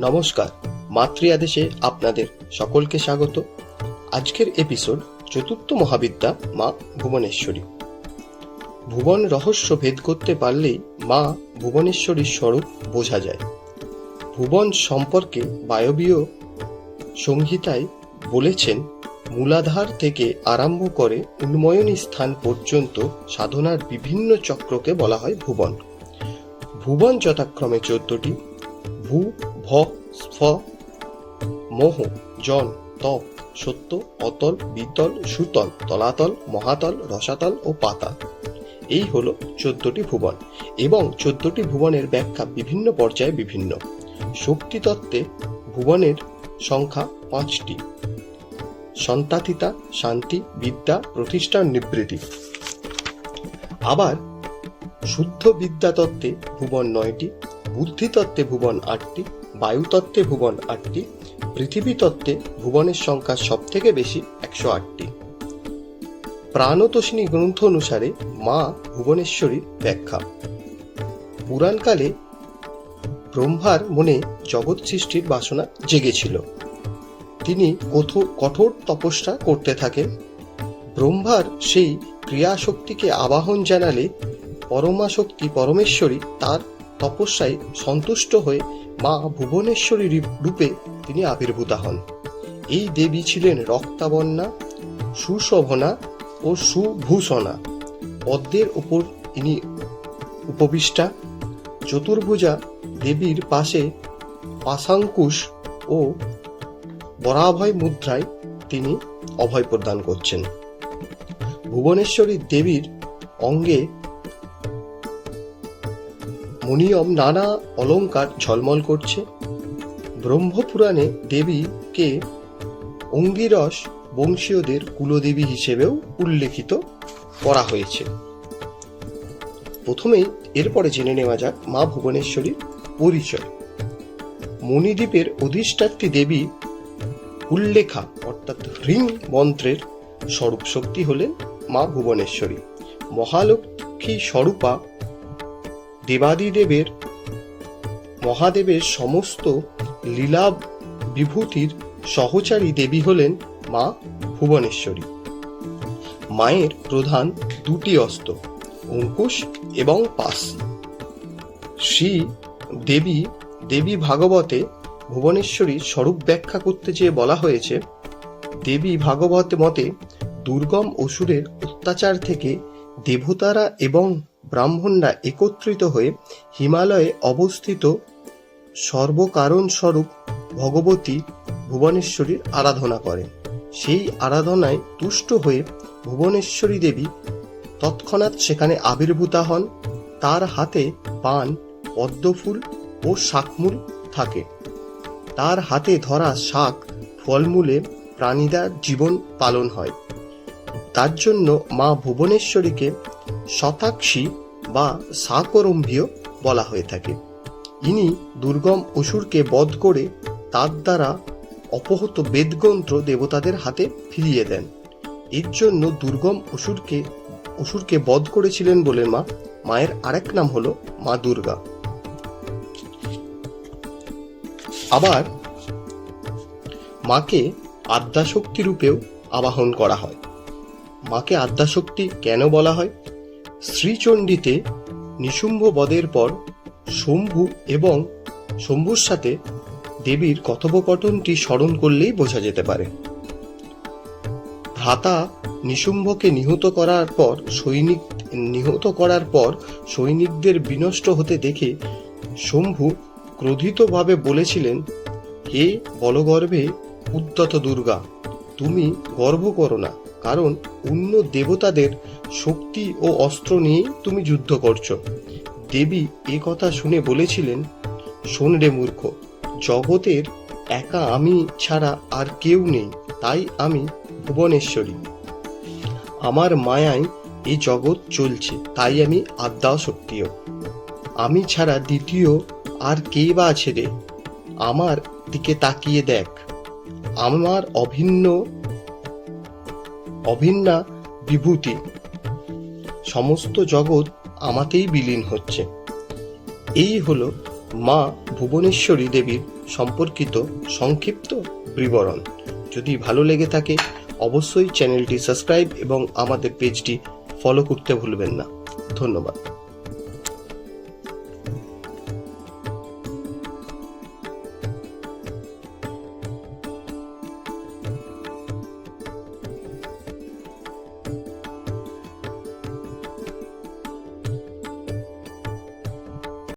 নমস্কার, মাতৃ আদেশে আপনাদের সকলকে স্বাগত। আজকের এপিসোড চতুর্থ মহাবিদ্যা, মা ভুবনেশ্বরী। ভুবন রহস্য ভেদ করতে পারলেই মা ভুবনেশ্বরীর স্বরূপ বোঝা যায়। ভুবন সম্পর্কে বায়বীয় সংহিতায় বলেছেন, মূলাধার থেকে আরম্ভ করে উন্ময়নী স্থান পর্যন্ত সাধনার বিভিন্ন চক্রকে বলা হয় ভুবন। ভুবন যথাক্রমে চোদ্দটি, ভূ ভ, স্ফ, মোহ, জন তপ সত্য, অতল, বিতল, সুতল, তলাতল, মহাতল, রসাতল ও পাতাল। এই হলো চোদ্দটি ভুবন এবং চোদ্দটি ভুবনের ব্যাখ্যা বিভিন্ন পর্যায়ে বিভিন্ন। শক্তিতত্ত্বে ভুবনের সংখ্যা পাঁচটি। সন্তাতিতা, শান্তি, বিদ্যা প্রতিষ্ঠার নিবৃত্তি। আবার শুদ্ধ বিদ্যাতত্ত্বে ভুবন নয়টি, বুদ্ধিতত্ত্বে ভুবন আটটি বায়ুতত্ত্বে ভুবন আটটি পৃথিবী তত্ত্বে ভুবনের সংখ্যা সব থেকে বেশি একশো আটটি। প্রাণতোষিনী গ্রন্থ অনুসারে মা ভুবনেশ্বরীর ব্যাখ্যা। পুরাণকালে ব্রহ্মার মনে জগৎ সৃষ্টির বাসনা জেগেছিল। তিনি কঠোর তপস্যা করতে থাকেন। ব্রহ্মার সেই ক্রিয়াশক্তিকে আবাহন জানালে পরমাশক্তি পরমেশ্বরী তার তপস্যায় সন্তুষ্ট হয়ে মা ভুবনেশ্বরী রূপে তিনি আবির্ভূতা হন। এই দেবী ছিলেন রক্তাবন্যা সুশোভনা ও সুভূষণা। পদ্মের উপর ইনি উপবিষ্টা। চতুর্ভুজা দেবীর পাশে পাশাঙ্কুশ ও বরাভয় মুদ্রায় তিনি অভয় প্রদান করছেন। ভুবনেশ্বরী দেবীর অঙ্গে মনিয়ম নানা অলংকার ঝলমল করছে। ব্রহ্মপুরাণে দেবীকে অঙ্গিরস বংশীয়দের কুলদেবী হিসেবেও উল্লেখিত করা হয়েছে। প্রথমেই এরপরে জেনে নেওয়া যাক মা ভুবনেশ্বরীর পরিচয়। মণিদ্বীপের অধিষ্ঠাত্রী দেবী উল্লেখা, অর্থাৎ হ্রিং মন্ত্রের স্বরূপ শক্তি হলেন মা ভুবনেশ্বরী। মহালক্ষ্মী স্বরূপা দেবাদিদেবের মহাদেবের সমস্ত লীলা বিভূতির সহচারী দেবী হলেন মা ভুবনেশ্বরী। মায়ের প্রধান দুটি অস্ত্র, অঙ্কুশ এবং পাস শ্রী দেবী দেবী ভাগবতে ভুবনেশ্বরীর স্বরূপ ব্যাখ্যা করতে চেয়ে বলা হয়েছে, দেবী ভাগবত মতে দুর্গম অসুরের অত্যাচার থেকে দেবতারা এবং ব্রাহ্মণরা একত্রিত হয়ে হিমালয়ে অবস্থিত সর্বকারণ স্বরূপ ভগবতী ভুবনেশ্বরীর আরাধনা করেন সেই আরাধনায় তুষ্ট হয়ে ভুবনেশ্বরী দেবী তৎক্ষণাৎ সেখানে আবির্ভূতা হন। তার হাতে পান, পদ্মফুল ও শাকমূল থাকে। তার হাতে ধরা শাক ফলমূলে প্রাণীদের জীবন পালন হয়। তার জন্য মা ভুবনেশ্বরীকে শতাক্ষী বা সাকরম্ভীয় বলা হয়ে থাকে। ইনি দুর্গম অসুরকে বধ করে তার দ্বারা অপহত বেদগ্রন্থ দেবতাদের হাতে ফিরিয়ে দেন। এর জন্য দুর্গম অসুরকে অসুরকে বধ করেছিলেন বলে মা, মায়ের আরেক নাম হলো মা দুর্গা। আবার মাকে আদ্যাশক্তি রূপেও আবাহন করা হয়। মাকে আদ্যাশক্তি কেন বলা হয়? শ্রীচণ্ডীতে নিশুম্ভ বধের পর শম্ভু এবং শম্ভুর সাথে দেবীর কথোপকথনটি স্মরণ করলেই বোঝা যেতে পারে। ভ্রাতা নিশুম্ভকে নিহত করার পর সৈনিক, নিহত করার পর সৈনিকদের বিনষ্ট হতে দেখে শম্ভু ক্রোধিতভাবে বলেছিলেন, হে বলগর্ভে উদ্যত দুর্গা, তুমি গর্ব করো না, কারণ অন্য দেবতাদের শক্তি ও অস্ত্র নিয়েই তুমি যুদ্ধ করছ। দেবী এ কথা শুনে বলেছিলেন, শোন রে মূর্খ, জগতের একা আমি ছাড়া আর কেউ নেই, তাই আমি ভুবনেশ্বরী। আমার মায়ায় এই জগৎ চলছে, তাই আমি আদ্যা শক্তিও আমি ছাড়া দ্বিতীয় আর কে বা আছে রে? আমার দিকে তাকিয়ে দেখ। আমার অভিন্ন, অভিন্না বিভূতি সমস্ত জগৎ আমাতেই বিলীন হচ্ছে। এই হল মা ভুবনেশ্বরী দেবীর সম্পর্কিত সংক্ষিপ্ত বিবরণ। যদি ভালো লেগে থাকে, অবশ্যই চ্যানেলটি সাবস্ক্রাইব এবং আমাদের পেজটি ফলো করতে ভুলবেন না। ধন্যবাদ।